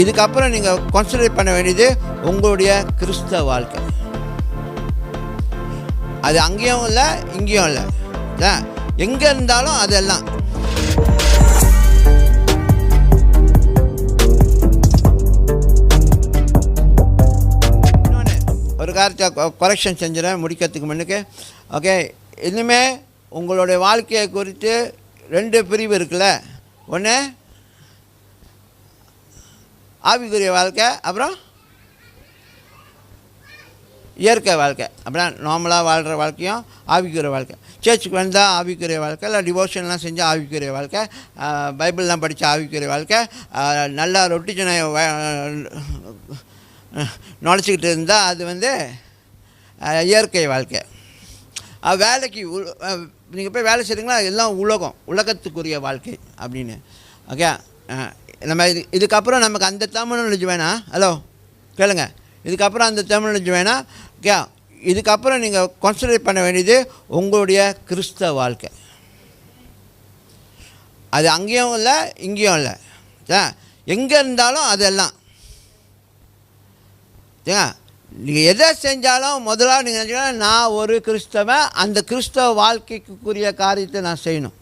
இதுக்கப்புறம் நீங்கள் கான்சன்ட்ரேட் பண்ண வேண்டியது உங்களுடைய கிறிஸ்தவ வாழ்க்கை. அது அங்கேயும் இல்லை இங்கேயும் இல்லை. எங்கே இருந்தாலும் அதெல்லாம். இன்னொன்று ஒரு காரியத்தை கொரெக்ஷன் செஞ்சுறேன் முடிக்கிறதுக்கு முன்னுக்கு. ஓகே இனிமேல் உங்களுடைய வாழ்க்கையை குறித்து ரெண்டு பிரிவு இருக்குல்ல. ஒன்று ஆவிக்குரிய வாழ்க்கை அப்புறம் இயற்கை வாழ்க்கை. அப்படின்னா நார்மலாக வாழ்கிற வாழ்க்கையும் ஆவிக்குரிய வாழ்க்கை. சர்ச்சுக்கு வந்தால் ஆவிக்குரிய வாழ்க்கை இல்லை டிவோஷன்லாம் செஞ்சால் ஆவிக்குரிய வாழ்க்கை. பைபிள்லாம் படித்த ஆவிக்குரிய வாழ்க்கை. நல்லா ரொட்டி சின்ன நுழைச்சிக்கிட்டு இருந்தால் அது வந்து இயற்கை வாழ்க்கை. வேலைக்கு நீங்கள் போய் வேலை செய்கிறீங்களா எல்லாம் உலகம் உலகத்துக்குரிய வாழ்க்கை அப்படின்னு. ஓகே நம்ம இது இதுக்கப்புறம் நமக்கு அந்த தமிழ் வேணாம் ஹலோ கேளுங்க. இதுக்கப்புறம் அந்த தமிழ் வேணாம் ஓகே இதுக்கப்புறம் நீங்கள் கான்சன்ட்ரேட் பண்ண வேண்டியது உங்களுடைய கிறிஸ்தவ வாழ்க்கை. அது அங்கேயும் இல்லை இங்கேயும் இல்லை. எங்கே இருந்தாலும் அதெல்லாம். ஏங்க நீங்கள் எதை செஞ்சாலும் முதலாக நீங்கள் நினச்சிங்கன்னா நான் ஒரு கிறிஸ்தவன் அந்த கிறிஸ்தவ வாழ்க்கைக்குரிய காரியத்தை நான் செய்யணும்.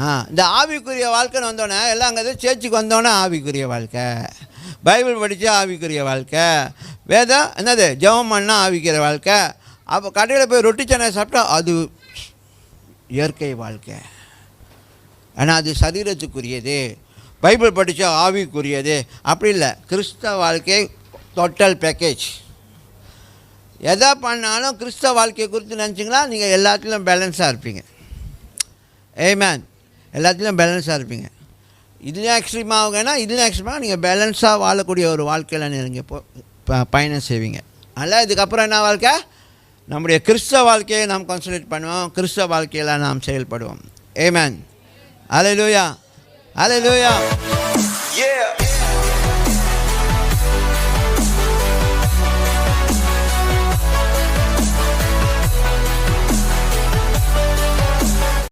ஆ இந்த ஆவிக்குரிய வாழ்க்கைன்னு வந்தோடனே எல்லாம் அங்கே சேர்ச்சிக்கு வந்தோடனே ஆவிக்குரிய வாழ்க்கை. பைபிள் படித்தா ஆவிக்குரிய வாழ்க்கை. வேதம் என்னது? ஜெபம் பண்ணால் ஆவிக்குரிய வாழ்க்கை. அப்போ கடையில் போய் ரொட்டி சென்னை சாப்பிட்டா அது இயற்கை வாழ்க்கை. ஆனால் அது சரீரத்துக்குரியது. பைபிள் படித்தா ஆவிக்குரியது. அப்படி இல்லை. கிறிஸ்தவ வாழ்க்கை டோட்டல் பேக்கேஜ் எதை பண்ணாலும் கிறிஸ்தவ வாழ்க்கையை குறித்து நினச்சிங்களா? நீங்கள் எல்லாத்துலேயும் பேலன்ஸாக இருப்பீங்க. ஏமேன் எல்லாத்துலேயும் பேலன்ஸாக இருப்பீங்க. இதுலேயும் எக்ஸ்ட்ரீம் ஆகுங்கன்னா இதுலேயும் எக்ஸ்ட்ரீமாக நீங்கள் பேலன்ஸாக வாழக்கூடிய ஒரு வாழ்க்கையில் நீங்கள் போ பயணம் செய்வீங்க. அதனால் இதுக்கப்புறம் என்ன வாழ்க்கை? நம்முடைய கிறிஸ்தவ வாழ்க்கையை நாம் கான்சன்ட்ரேட் பண்ணுவோம். கிறிஸ்தவ வாழ்க்கையில் நாம் செயல்படுவோம். ஏமேன் அலை லூயா